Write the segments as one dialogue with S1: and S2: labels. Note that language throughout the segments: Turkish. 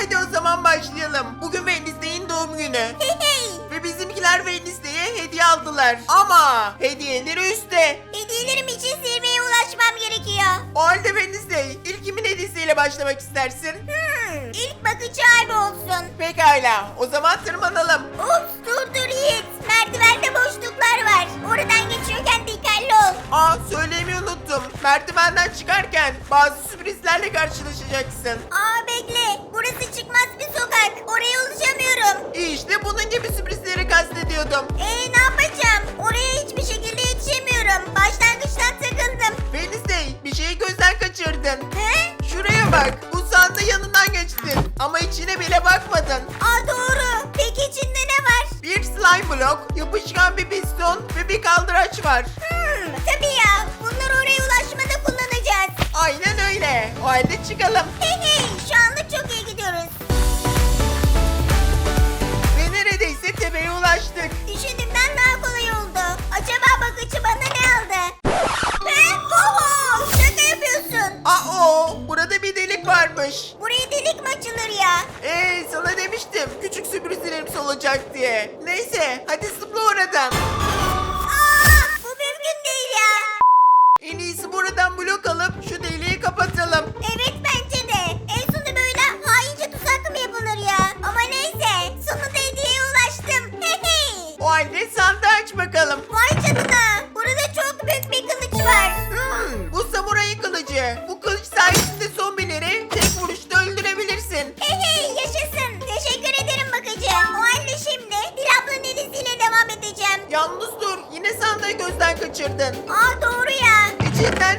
S1: Hadi o zaman başlayalım. Bugün Wednesday'in doğum günü. Ve bizimkiler Wednesday'e hediye aldılar. Ama hediyeleri üstte.
S2: Hediyelerim için zirveye ulaşmam gerekiyor.
S1: O halde Wednesday ilk kimin hediyesiyle başlamak istersin?
S2: Hmm, ilk bakıcı abi olsun.
S1: Pekala o zaman tırmanalım.
S2: Ups dur dur Yiğit. Merdivende boşluklar var. Oradan.
S1: Aa söylemeyi unuttum. Merdivenden çıkarken bazı sürprizlerle karşılaşacaksın.
S2: Aa bekle. Burası çıkmaz bir sokak. Oraya ulaşamıyorum.
S1: İşte bunun gibi sürprizleri kastediyordum.
S2: Ee ne yapacağım? Oraya hiçbir şekilde yetişemiyorum. Başlangıçtan takıldım.
S1: Wednesday bir şeyi gözden kaçırdın.
S2: He?
S1: Şuraya bak. Bu sanda yanından geçtin. Ama içine bile bakmadın.
S2: Aa doğru. Peki içinde ne var?
S1: Bir slime blok, yapışkan bir piston ve bir kaldıraç var.
S2: Hmm, tabii ya. Bunları oraya ulaşmada kullanacağız.
S1: Aynen öyle. O halde çıkalım.
S2: Hey hey. Şu anlık çok iyi gidiyoruz.
S1: Ve neredeyse tepeye ulaştık.
S2: Düşündüğümden daha kolay oldu. Acaba bakıcı bana ne
S1: alıp şu deliği kapatalım.
S2: Evet bence de. En sonunda böyle haince tuzak mı yapılır ya? Ama neyse. Sonunda hediyeye ulaştım. Hey hey.
S1: O halde sandığı aç bakalım.
S2: Vay canına. Burada çok büyük bir kılıç var.
S1: Hmm, bu samurayın kılıcı. Bu kılıç sayesinde zombileri tek vuruşta öldürebilirsin.
S2: Hey hey yaşasın. Teşekkür ederim bakıcı. O halde şimdi Dil ablanın hediyesiyle devam edeceğim.
S1: Yalnız dur, yine sandığı gözden kaçırdın.
S2: Aa doğru ya.
S1: İçinden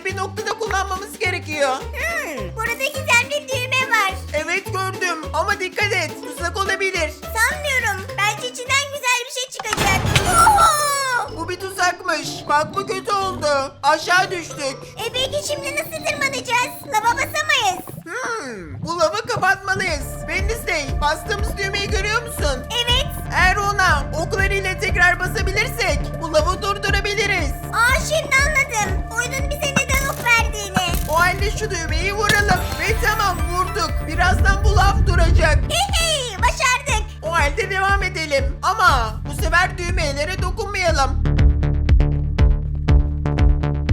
S1: de bir noktada kullanmamız gerekiyor.
S2: Hmm, burada gizemli düğme var.
S1: Evet gördüm ama dikkat et, tuzak olabilir.
S2: Sanmıyorum. Belki içinden güzel bir şey çıkacak. Oho!
S1: Bu bir tuzakmış. Bak bu kötü oldu. Aşağı düştük.
S2: E peki şimdi nasıl tırmanacağız? Lava basamayız.
S1: Hmm, bu lavı kapatmalıyız. Wednesday, bastığımız düğmeyi görüyor musun?
S2: Evet.
S1: Eğer ona oklarıyla tekrar basabilirsek bu lavı durdurabiliriz.
S2: Aa şimdi anladım. Oyunun bize neden
S1: şu düğmeyi vuralım. Ve tamam vurduk. Birazdan bu lav duracak.
S2: Hey başardık.
S1: O halde devam edelim. Ama bu sefer düğmelere dokunmayalım.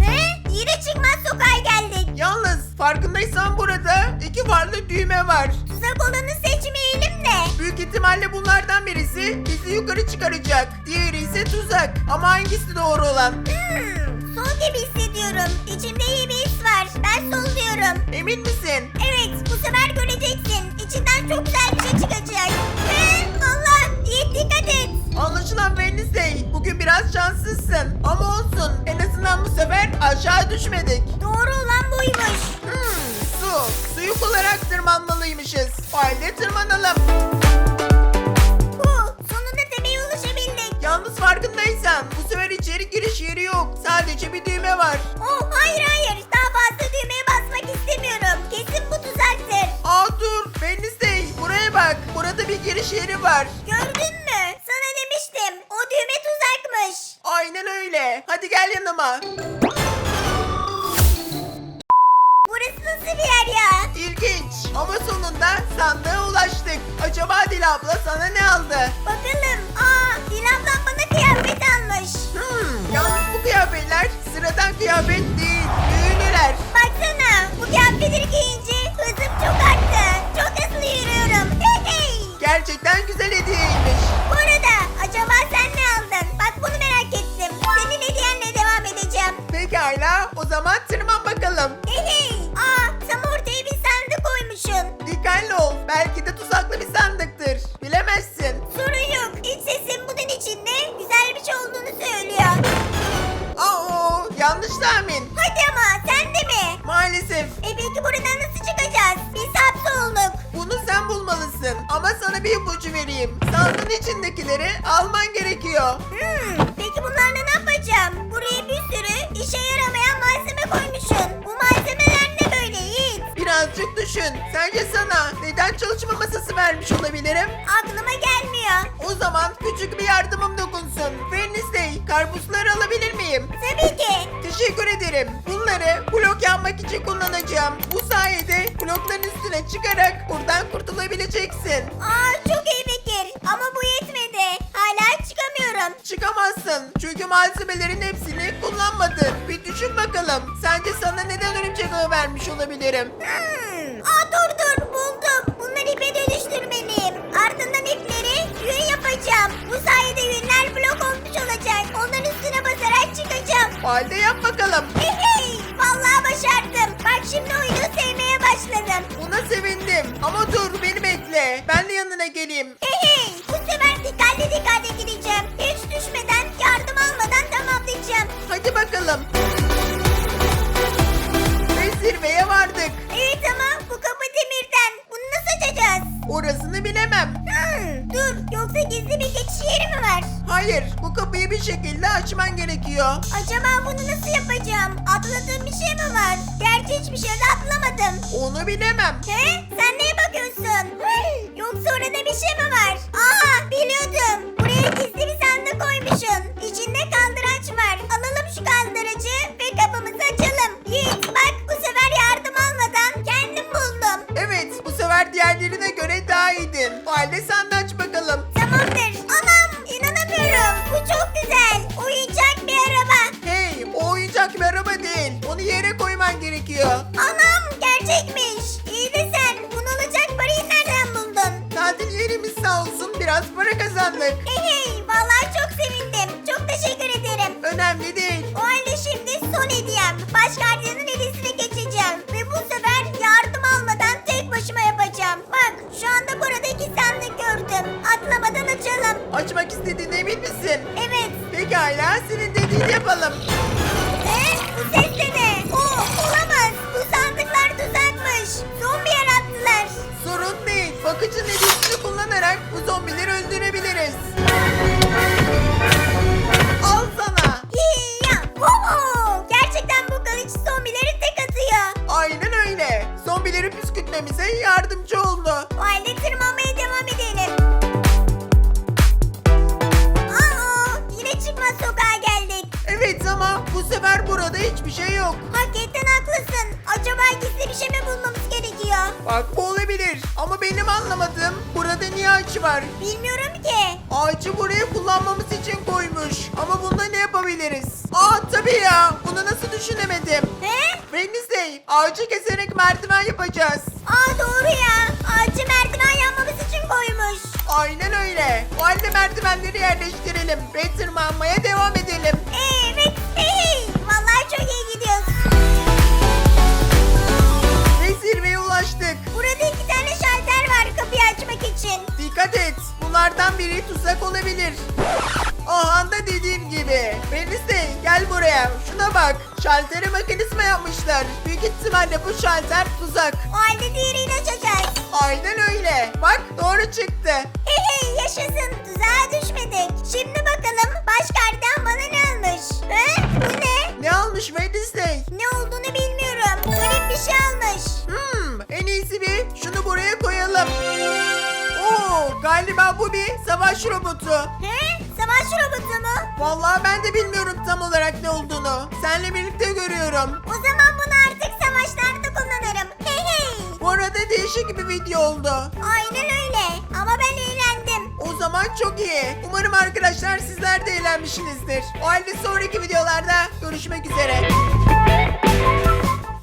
S2: He? Yine çıkmaz sokağa geldik.
S1: Yalnız farkındaysan burada iki farklı düğme var.
S2: Tuzak olanı seçmeyelim de.
S1: Büyük ihtimalle bunlardan birisi bizi yukarı çıkaracak. Diğeri ise tuzak. Ama hangisi doğru olan?
S2: Hmm, sol gibi hissediyorum. İçimde iyi bir his var. Ben sol diyorum.
S1: Emin misin?
S2: Evet, bu sefer göreceksin. İçinden çok güzel bir şey çıkacak. He, Allah, Yiğit dikkat et.
S1: Anlaşılan Wednesday. Bugün biraz şanssızsın. Ama olsun. En azından bu sefer aşağı düşmedik.
S2: Doğru olan buymuş.
S1: Hmm, su. Suyu kullanarak tırmanmalıymışız. O halde tırmanalım. Sadece bir düğme var.
S2: Oh, hayır hayır, daha fazla düğmeye basmak istemiyorum. Kesin bu tuzaktır.
S1: Aa dur Wednesday buraya bak. Burada bir giriş yeri var.
S2: Gördün mü? Sana demiştim. O düğme tuzakmış.
S1: Aynen öyle. Hadi gel yanıma.
S2: Burası nasıl bir yer ya?
S1: İlginç ama sonunda sandığa ulaştık. Acaba Dil abla sana ne aldı?
S2: Bakalım. Kıyafet
S1: değil. Büyülüler.
S2: Baksana, bu kıyafetleri giyince hızım çok arttı. Çok hızlı yürüyorum. Hey hey.
S1: Gerçekten güzel hediyeymiş.
S2: Bu arada acaba sen ne aldın? Bak bunu merak ettim. Senin hediyenle devam edeceğim.
S1: Pekala o zaman tırman vereyim. Sandığın içindekileri alman gerekiyor.
S2: Hmm, peki bunlarla ne yapacağım? Buraya bir sürü işe yaramayan malzeme koymuşsun. Bu malzemeler ne böyle Yiğit?
S1: Birazcık düşün. Sence sana neden çalışma masası vermiş olabilirim?
S2: Aklıma gelmiyor.
S1: O zaman küçük bir yardımım dokunsun. Wednesday, karpuzları alabilir miyim?
S2: Tabii ki.
S1: Teşekkür teşekkür ederim. Bunları blok yapmak için kullanacağım. Bu sayede blokların üstüne çıkarak buradan kurtulabileceksin.
S2: Aa çok iyi
S1: Çıkamazsın çünkü malzemelerin hepsini kullanmadın. Bir düşün bakalım. Sence sana neden örümcek ağı vermiş olabilirim?
S2: Hmm. Aa dur dur buldum. Bunları ipe dönüştürmeliyim. Ardından ipleri yün yapacağım. Bu sayede yünler blok olmuş olacak. Onların üstüne basarak çıkacağım.
S1: O halde Hayır, bu kapıyı bir şekilde açman gerekiyor.
S2: Acaba bunu nasıl yapacağım? Atladığım bir şey mi var? Gerçi hiçbir şey de atlamadım.
S1: Onu bilemem.
S2: He? Sen neye bakıyorsun? Yoksa orada bir şey mi var? Aa biliyordum. Buraya gizli bir oyuncak bir araba
S1: değil. Onu yere koyman gerekiyor.
S2: Anam gerçekmiş. İyi de sen bunu alacak parayı nereden buldun?
S1: Tatil yerimiz sağ olsun biraz para kazandık.
S2: Hey hey vallahi çok sevindim. Çok teşekkür ederim.
S1: Önemli değil.
S2: O halde şimdi son hediyem. Baş gardiyanın hediyesine geçeceğim. Ve bu sefer yardım almadan tek başıma yapacağım. Bak şu anda burada iki sandık gördüm. Atlamadan açalım.
S1: Açmak istediğine emin misin?
S2: Evet.
S1: Pekala, senin dediğini yapalım. Bakıcının hediyesini kullanarak bu zombileri öldürebiliriz. Bak bu olabilir ama benim anlamadığım burada niye ağaç var?
S2: Bilmiyorum ki.
S1: Ağacı buraya kullanmamız için koymuş. Ama bunda ne yapabiliriz? Aa tabii ya. Bunu nasıl düşünemedim?
S2: He?
S1: Wednesday ağacı keserek merdiven yapacağız.
S2: Aa doğru ya. Ağacı merdiven yanmamız için koymuş.
S1: Aynen öyle. O halde merdivenleri yerleştirelim ve tırmanmaya devam edelim. Bunlardan biri tuzak olabilir. O anda dediğim gibi. Wednesday gel buraya. Şuna bak. Şalteri mekanizma yapmışlar. Büyük ihtimalle bu şalter tuzak.
S2: O halde diğerini açacağız.
S1: Aynen öyle. Bak doğru çıktı.
S2: Hey hey yaşasın tuzağa düşmedik. Şimdi bakalım baş gardiyan bana ne almış? He?
S1: Galiba bu bir savaş robotu.
S2: He? Savaş robotu mu?
S1: Vallahi ben de bilmiyorum tam olarak ne olduğunu. Seninle birlikte görüyorum.
S2: O zaman bunu artık savaşlarda kullanırım. Hey hey.
S1: Bu arada değişik bir video oldu.
S2: Aynen öyle. Ama ben eğlendim.
S1: O zaman çok iyi. Umarım arkadaşlar sizler de eğlenmişsinizdir. O halde sonraki videolarda görüşmek üzere.